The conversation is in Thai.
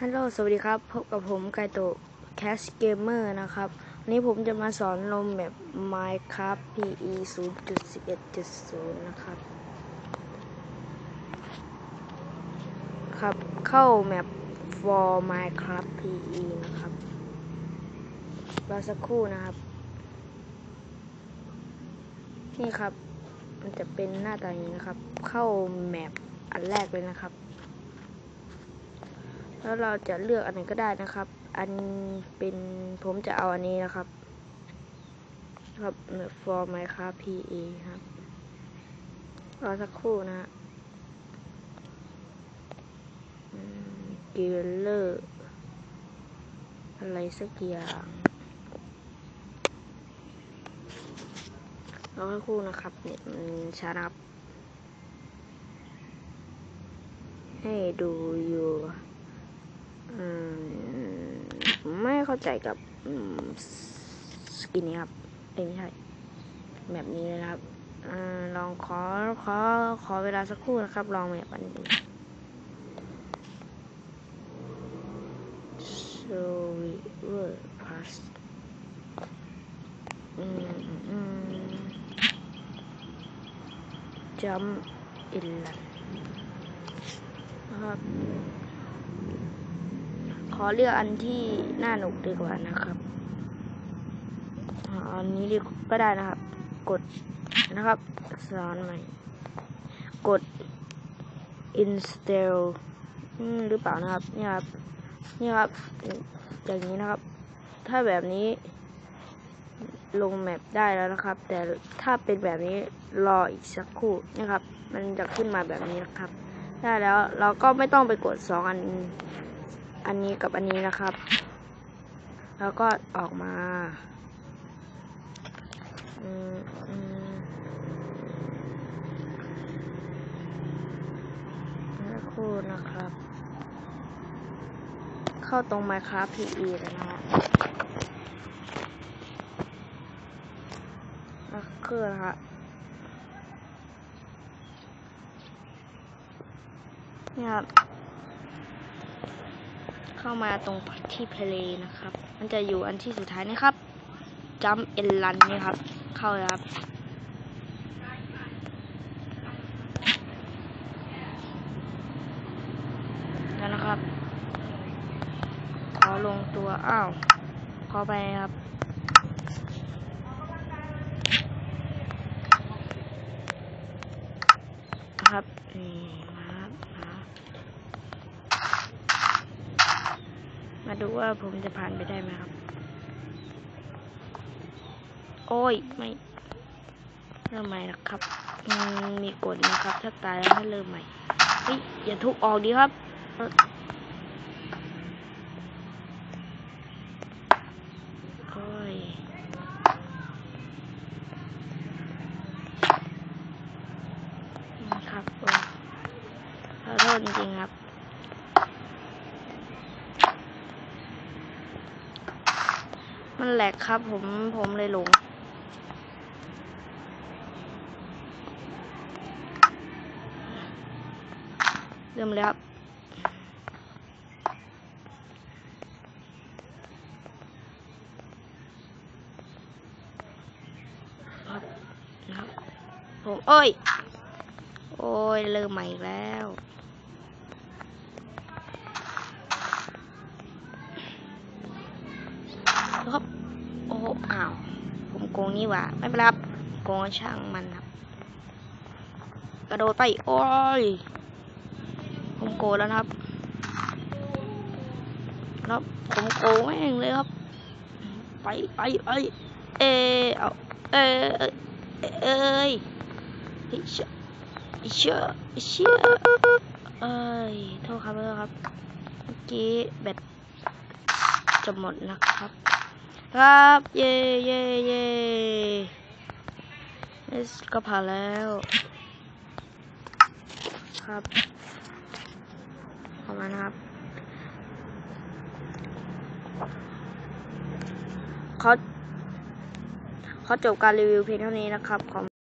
ฮัลโหล สวัสดีครับ พบกับผมไกโตแคสเกมเมอร์นะครับวันนี้ผมจะมาสอนลงแบบ Minecraft PE 0.11.0 นะครับ ครับ เข้าแมป for Minecraft PE นะครับ รอสักครู่นะครับ นี่ครับ มันจะเป็นหน้าตาอย่างนี้นะครับ เข้าแมปอันแรกเลยนะครับ แล้วเราจะเลือกอันไหนก็ได้นะครับ อันเป็นผมจะเอาอันนี้นะครับ ครับ for Minecraft PE ครับรอสักครู่นะฮะกิลเลอร์อะไรสักอย่างรอสักครู่นะครับ เนี่ยมันชารับให้ดูอยู่ มไม่เข้าใจกับสกินนี้ครับเอ้ยไม่ใช่แบบนี้เลยนะครับอลองขอขอขอเวลาสักครู่นะครับ ลองแบบอันนี้ so we will pass อืมอืม jump in นะครับ ขอเลือกอันที่น่าหนุกดีกว่านะครับอันนี้ดีก็ได้นะครับ กดนะครับสอนใหม่ กด install หรือเปล่านะครับนี่ครับนี่ครับอย่างนี้นะครับ ถ้าแบบนี้ ลงแมปได้แล้วนะครับ แต่ถ้าเป็นแบบนี้รออีกสักครู่นะครับ มันจะขึ้นมาแบบนี้นะครับ ได้แล้วเราก็ไม่ต้องไปกดสองอัน อันนี้กับอันนี้นะครับ แล้วก็ออกมาอืมอืมสักครู่นะครับ เข้าตรง Minecraft PE เลยนะฮะแล้วคือนะคะนี่ครับ เข้ามาตรงที่เพลนะครับ มันจะอยู่อันที่สุดท้ายนี่ครับจัมเอ็นลันนี่ครับ เข้าแล้วครับแล้วนะครับ ขอลงตัวอ้าวขอไปครับครับนี่มาครับมา มาดูว่าผมจะผ่านไปได้ไหมครับ โอ้ย ไม่เริ่มใหม่นะครับ มีกฎนะครับ ถ้าตายแล้วให้เริ่มใหม่เฮ้ยอย่าทุบออกดีครับโอ้ยนะครับโอ้ขอโทษจริงครับ มันแหลกครับผมผมเลยหลงเริ่มแล้วครับครับผมเอ้ย โอ้ยเริ่มใหม่แล้ว ครับ โอ้โหอ้าว ผมโกงนี่หว่า ไม่เป็นไรครับโกงช่างมันครับ กระโดดไป โอ้ย ผมโกงแล้วนะครับ ครับ ผมโกงแม่งเลยครับ ไปไปไปเออเอาเออเออเอยเฮ้ยเชื่อเชื่อเชื่อเอ้ยโทษครับโทษครับ เมื่อกี้แบตจะหมดนะครับ ครับ เย่เย่เย่เอสก็ผ่านแล้ว ครับประมาณนะครับ เขาเขาจบการรีวิวเพียงเท่านี้นะครับขอ